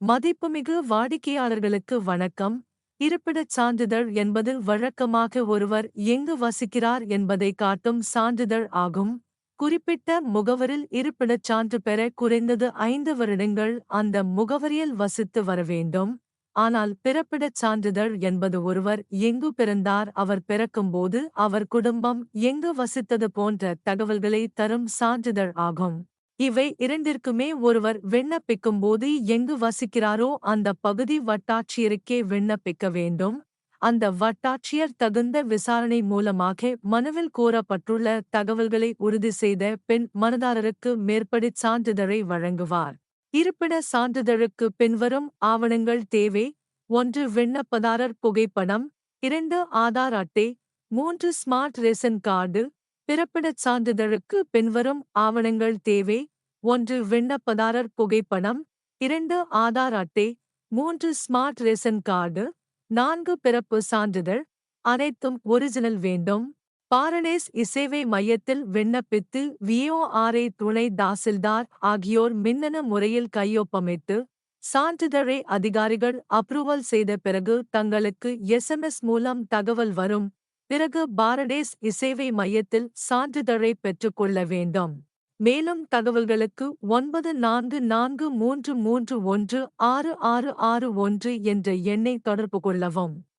மதிப்புமிகு வாடிக்கையாளர்களுக்கு வணக்கம். இருப்பிடச் சான்றிதழ் என்பது வழக்கமாக ஒருவர் எங்கு வசிக்கிறார் என்பதை காட்டும் சான்றிதழ் ஆகும். குறிப்பிட்ட முகவரில் இருப்பிடச் சான்று பெற குறைந்தது ஐந்து வருடங்கள் அந்த முகவரியில் வசித்து வர வேண்டும். ஆனால் பிறப்பிடச் சான்றிதழ் என்பது ஒருவர் எங்கு பிறந்தார் அவர் பிறக்கும்போது அவர் குடும்பம் எங்கு வசித்தது போன்ற தகவல்களை தரும் சான்றிதழ் ஆகும். இவை இரண்டிற்குமே ஒருவர் விண்ணப்பிக்கும்போது எங்கு வசிக்கிறாரோ அந்த பகுதி வட்டாட்சியருக்கே விண்ணப்பிக்க வேண்டும். அந்த வட்டாட்சியர் தகுந்த விசாரணை மூலமாக மனுவில் கூறப்பட்டுள்ள தகவல்களை உறுதி செய்த பெண் மனதாரருக்கு மேற்படிச் சான்றிதழை வழங்குவார். இருப்பிட சான்றிதழுக்கு பின்வரும் ஆவணங்கள் தேவை. ஒன்று விண்ணப்பதாரர் புகைப்படம். இரண்டு ஆதார் அட்டை. மூன்று ஸ்மார்ட் ரேஷன் கார்டு. பிறப்பிடச் சான்றிதழுக்கு பின்வரும் ஆவணங்கள் தேவை. ஒன்று விண்ணப்பதாரர் புகைப்படம். இரண்டு ஆதார் அட்டை. மூன்று ஸ்மார்ட் ரேஷன் கார்டு. நான்கு பிறப்பு சான்றிதழ். அனைத்தும் ஒரிஜினல் வேண்டும். பாரடேஸ் இசேவை மையத்தில் விண்ணப்பித்து விஓஆர்ஐ துணை தாசில்தார் ஆகியோர் மின்னணு முறையில் கையொப்பமிட்டு சான்றிதழை அதிகாரிகள் அப்ரூவல் செய்த பிறகு தங்களுக்கு எஸ்எம்எஸ் மூலம் தகவல் வரும். பிறகு பாரடேஸ் இசேவை மையத்தில் சான்றிதழை பெற்றுக்கொள்ள வேண்டும். மேலும் தகவல்களுக்கு ஒன்பது நான்கு நான்கு மூன்று மூன்று ஒன்று ஆறு ஆறு ஆறு ஒன்று என்ற எண்ணை தொடர்பு கொள்ளவும்.